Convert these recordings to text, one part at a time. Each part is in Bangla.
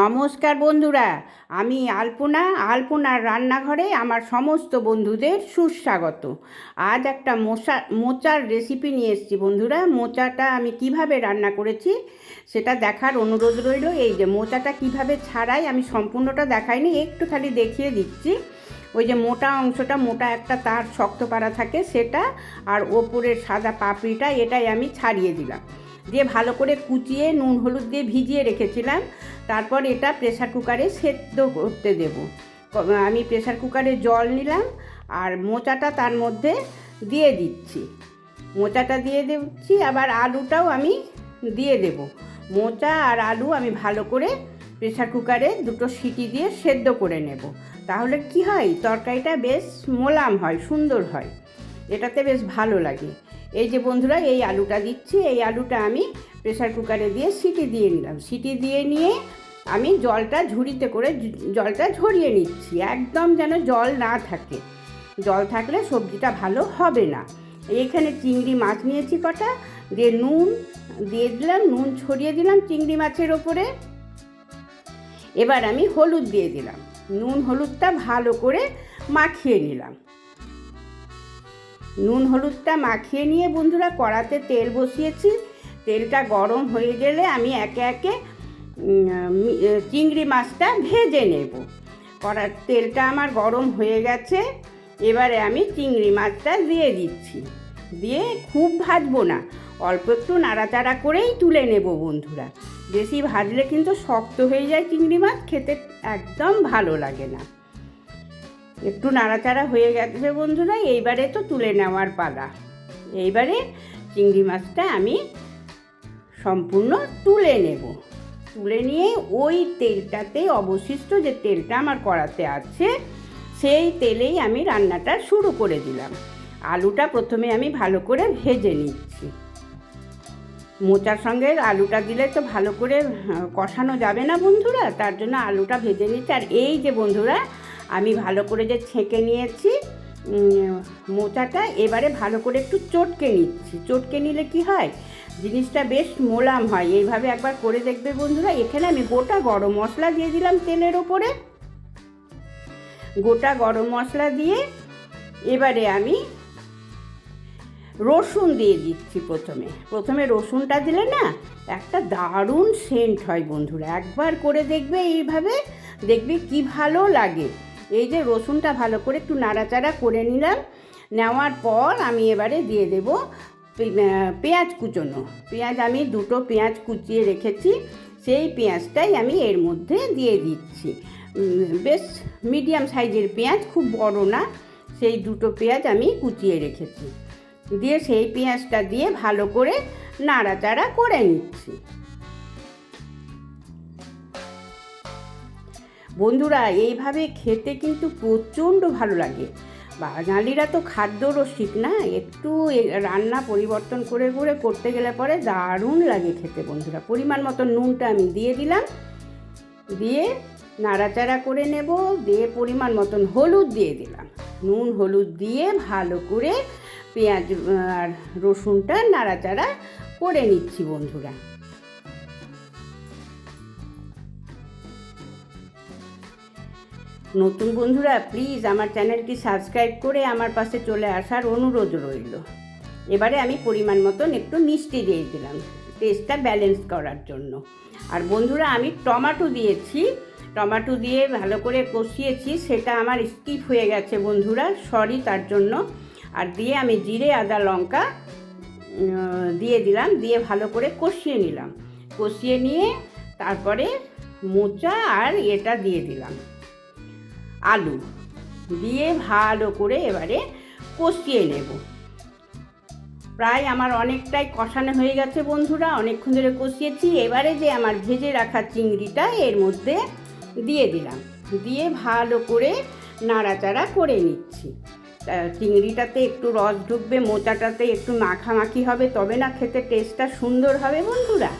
নমস্কার বন্ধুরা, আমি আলপনা। আলপনার রান্নাঘরে আমার সমস্ত বন্ধুদের সুস্বাগত। আজ একটা মোচা মোচার রেসিপি নিয়ে এসেছি বন্ধুরা। মোচাটা আমি কীভাবে রান্না করেছি সেটা দেখার অনুরোধ রইল। এই যে মোচাটা কীভাবে ছাড়াই আমি সম্পূর্ণটা দেখাইনি, একটু খালি দেখিয়ে দিচ্ছি। ওই যে মোটা অংশটা, মোটা একটা তার শক্ত পাড়া থাকে সেটা, আর ওপরের সাদা পাপড়িটা, এটাই আমি ছাড়িয়ে দিলাম। দিয়ে ভালো করে কুচিয়ে নুন হলুদ দিয়ে ভিজিয়ে রেখেছিলাম। তারপর এটা প্রেসার কুকারে সেদ্ধ করতে দেব। আমি প্রেসার কুকারে জল নিলাম আর মোচাটা তার মধ্যে দিয়ে দিচ্ছি। মোচাটা দিয়ে দিচ্ছি, আবার আলুটাও আমি দিয়ে দেব। মোচা আর আলু আমি ভালো করে প্রেসার কুকারে দুটো সিটি দিয়ে সেদ্ধ করে নেব। তাহলে কি হয়? তরকারিটা বেশ মোলাম হয়, সুন্দর হয়। এটাতে বেশ ভালো লাগে। এই যে বন্ধুরা, এই আলুটা দিচ্ছি। এই আলুটা আমি প্রেশার কুকারে দিয়ে সিটি দিয়ে নিলাম। সিটি দিয়ে নিয়ে আমি জলটা ঝুড়িতে করে জলটা ঝরিয়ে নিচ্ছি। একদম যেন জল না থাকে। জল থাকলে সবজিটা ভালো হবে না। এখানে চিংড়ি মাছ নিয়েছি কটা। দিয়ে নুন দিয়ে দিলাম, নুন ছড়িয়ে দিলাম চিংড়ি মাছের ওপরে। এবার আমি হলুদ দিয়ে দিলাম। নুন হলুদটা ভালো করে মাখিয়ে নিলাম। নুন হলুদটা মাখিয়ে নিয়ে বন্ধুরা কড়াতে তেল বসিয়েছি। তেলটা গরম হয়ে গেলে আমি একে একে চিংড়ি মাছটা ভেজে নেব। কড়ার তেলটা আমার গরম হয়ে গেছে। এবারে আমি চিংড়ি মাছটা দিয়ে দিচ্ছি। দিয়ে খুব ভাজবো না, অল্প একটু নাড়াচাড়া করেই তুলে নেব বন্ধুরা। বেশি ভাজলে কিন্তু শক্ত হয়ে যায় চিংড়ি মাছ, খেতে একদম ভালো লাগে না। একটু নাড়াচাড়া হয়ে গেছে বন্ধুরা, এইবারে তো তুলে নেওয়ার পালা। এইবারে চিংড়ি মাছটা আমি সম্পূর্ণ তুলে নেব। তুলে নিয়ে ওই তেলটাতে অবশিষ্ট যে তেলটা আমার কড়াতে আছে, সেই তেলেই আমি রান্নাটা শুরু করে দিলাম। আলুটা প্রথমে আমি ভালো করে ভেজে নিচ্ছি। মোচার সঙ্গে আলুটা দিলে তো ভালো করে কষানো যাবে না বন্ধুরা, তার জন্য আলুটা ভেজে নিচ্ছি। আর এই যে বন্ধুরা আমি ভালো করে যে ছেঁকে নিয়েছি মোচাটা, এবারে ভালো করে একটু চটকে নিচ্ছি। চটকে নিলে কি হয়? জিনিসটা বেশ মোলাম হয়। এইভাবে একবার করে দেখবে বন্ধুরা। এখানে আমি গোটা গরম মশলা দিয়ে দিলাম তেলের ওপরে। গোটা গরম মশলা দিয়ে এবারে আমি রসুন দিয়ে দিচ্ছি প্রথমে। প্রথমে রসুনটা দিলে না একটা দারুণ সেন্ট হয় বন্ধুরা। একবার করে দেখবে এইভাবে, দেখবে কি ভালো লাগে। এই যে রসুনটা ভালো করে একটু নাড়াচাড়া করে নিলাম। নেওয়ার পর আমি এবারে দিয়ে দেব পেঁয়াজ কুচোনো। পেঁয়াজ আমি দুটো পেঁয়াজ কুচিয়ে রেখেছি, সেই পেঁয়াজটাই আমি এর মধ্যে দিয়ে দিচ্ছি। বেশ মিডিয়াম সাইজের পেঁয়াজ, খুব বড় না, সেই দুটো পেঁয়াজ আমি কুচিয়ে রেখেছি। দিয়ে সেই পেঁয়াজটা দিয়ে ভালো করে নাড়াচাড়া করে নিচ্ছি। বন্ধুরা, এইভাবে খেতে কিন্তু প্রচণ্ড ভালো লাগে। বাঙালিরা তো খাদ্য রসিক না? একটু রান্না পরিবর্তন করে করে করতে গেলে পরে দারুণ লাগে খেতে বন্ধুরা। পরিমাণ মতো নুনটা আমি দিয়ে দিলাম। দিয়ে নাড়াচাড়া করে নেব, দিয়ে পরিমাণ মতন হলুদ দিয়ে দিলাম। নুন, হলুদ দিয়ে ভালো করে পেঁয়াজ আর রসুনটা নাড়াচাড়া করে নিচ্ছি বন্ধুরা। নতুন বন্ধুরা প্লিজ আমার চ্যানেলটি সাবস্ক্রাইব করে আমার পাশে চলে আসার অনুরোধ রইল। এবারে আমি পরিমাণ মতন একটু মিষ্টি দিয়ে দিলাম টেস্টটা ব্যালেন্স করার জন্য। আর বন্ধুরা, আমি টমাটো দিয়েছি, টমাটো দিয়ে ভালো করে কষিয়েছি, সেটা আমার স্কিপ হয়ে গেছে বন্ধুরা সরি তার জন্য। আর দিয়ে আমি জিরে, আদা, লঙ্কা দিয়ে দিলাম, দিয়ে ভালো করে কষিয়ে নিলাম। কষিয়ে নিয়ে তারপরে মোচা আর এটা দিয়ে দিলাম। আলু দিয়ে ভালো করে এবারে কষিয়ে নেব। প্রায় আমার অনেকটাই কষানো হয়ে গেছে বন্ধুরা, অনেকক্ষণ ধরে কষিয়েছি। এবারে যে আমার ভেজে রাখা চিংড়িটা এর মধ্যে দিয়ে দিলাম। দিয়ে ভালো করে নাড়াচাড়া করে নিচ্ছি। চিংড়িটাতে একটু রস ঢুকবে, মোচাটাতে একটু মাখামাখি হবে, তবে না খেতে টেস্টটা সুন্দর হবে বন্ধুরা।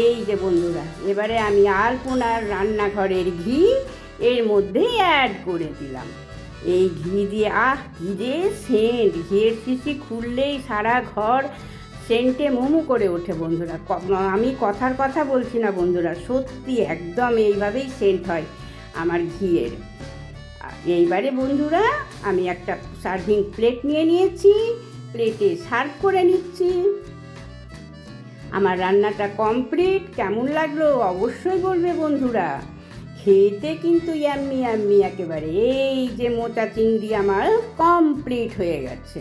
এই যে বন্ধুরা, এবারে আমি আলপনার রান্নাঘরের ঘি এর মধ্যে অ্যাড করে দিলাম। এই ঘি দিয়ে, আহ ঘি যে সেন্ট ঘিয়ের শিশি খুললেই সারা ঘর সেন্টে মোমো করে ওঠে বন্ধুরা। আমি কথার কথা বলছি না বন্ধুরা, সত্যি একদম এইভাবেই সেন্ট হয় আমার ঘিয়ের। এইবারে বন্ধুরা, আমি একটা সার্ভিং প্লেট নিয়ে নিয়েছি প্লেটে সার্ভ করে নিচ্ছি। আমার রান্নাটা কমপ্লিট কেমন লাগল? অবশ্যই বলবে বন্ধুরা। খেতে কিন্তু ইয়াম্মি ইয়াম্মি একেবারে। এই যে মোটা চিংড়ি আমার কমপ্লিট হয়ে গেছে।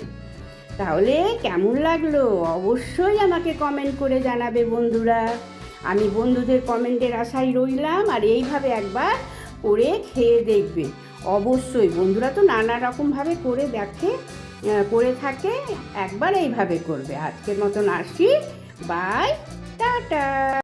তাহলে কেমন লাগল? অবশ্যই আমাকে কমেন্ট করে জানাবে বন্ধুরা। আমি বন্ধুদের কমেন্টের আশায় রইলাম আর এইভাবে একবার করে খেয়ে দেখবে। অবশ্যই বন্ধুরা তো নানা রকমভাবে করে দেখে করে থাকে, একবার এইভাবে করবে। আজকের মতন আসি। Bye tata.